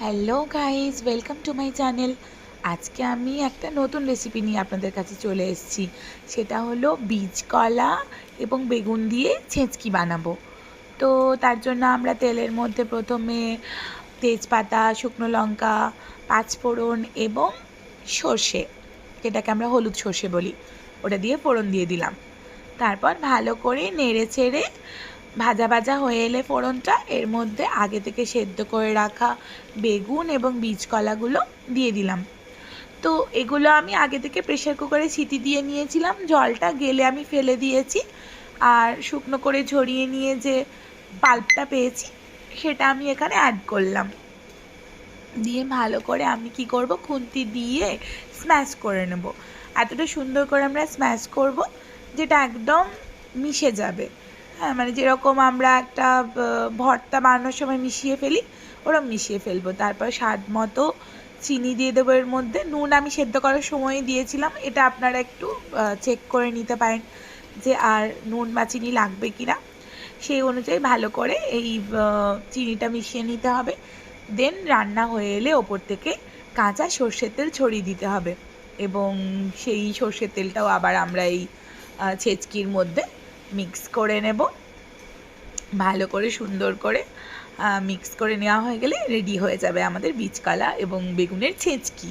Hello guys welcome to my channel আজকে আমি একটা নতুন রেসিপি নিয়ে আপনাদের কাছে চলে এসেছি। সেটা হলো বীজ কলা এবং বেগুন দিয়ে ছেঁচকি বানাবো। তো তার জন্য আমরা তেলের মধ্যে প্রথমে তেজপাতা, শুকনো লঙ্কা, পাঁচফোড়ন এবং সর্ষে যেটাকে আমরা হলুদ সর্ষে বলি, ওটা দিয়ে ফোড়ন দিয়ে দিলাম। তারপর ভালো করে নেড়ে চেড়ে ভাজা ভাজা হয়ে এলে ফোড়নটা, এর মধ্যে আগে থেকে সেদ্ধ করে রাখা বেগুন এবং বীজকলাগুলো দিয়ে দিলাম। তো এগুলো আমি আগে থেকে প্রেশার কুকারে সিটি দিয়ে নিয়েছিলাম, জলটা গেলে আমি ফেলে দিয়েছি আর শুকনো করে ঝরিয়ে নিয়ে যে পাল্পটা পেয়েছি, সেটা আমি এখানে অ্যাড করলাম। দিয়ে ভালো করে আমি কি করব, খুন্তি দিয়ে স্ম্যাশ করে নেব। এতটা সুন্দর করে আমরা স্ম্যাশ করব, যেটা একদম মিশে যাবে। হ্যাঁ মানে যেরকম আমরা একটা ভর্তা বানানোর সময় মিশিয়ে ফেলি ওরকম মিশিয়ে ফেলব। তারপর স্বাদ মতো চিনি দিয়ে দেবো এর মধ্যে। নুন আমি সেদ্ধ করার সময় দিয়েছিলাম। এটা আপনারা একটু চেক করে নিতে পারেন যে আর নুন বা চিনি লাগবে কি না সেই অনুযায়ী ভালো করে এই চিনিটা মিশিয়ে নিতে হবে। দেন রান্না হয়ে এলে ওপর থেকে কাঁচা সর্ষের তেল ছড়িয়ে দিতে হবে। এবং সেই সর্ষের তেলটাও আবার আমরা এই ছেচকির মধ্যে মিক্স করে নেব। ভালো করে, সুন্দর করে মিক্স করে নেওয়া হয়ে গেলে রেডি হয়ে যাবে আমাদের বীজকলা এবং বেগুনের ছেঁচকি।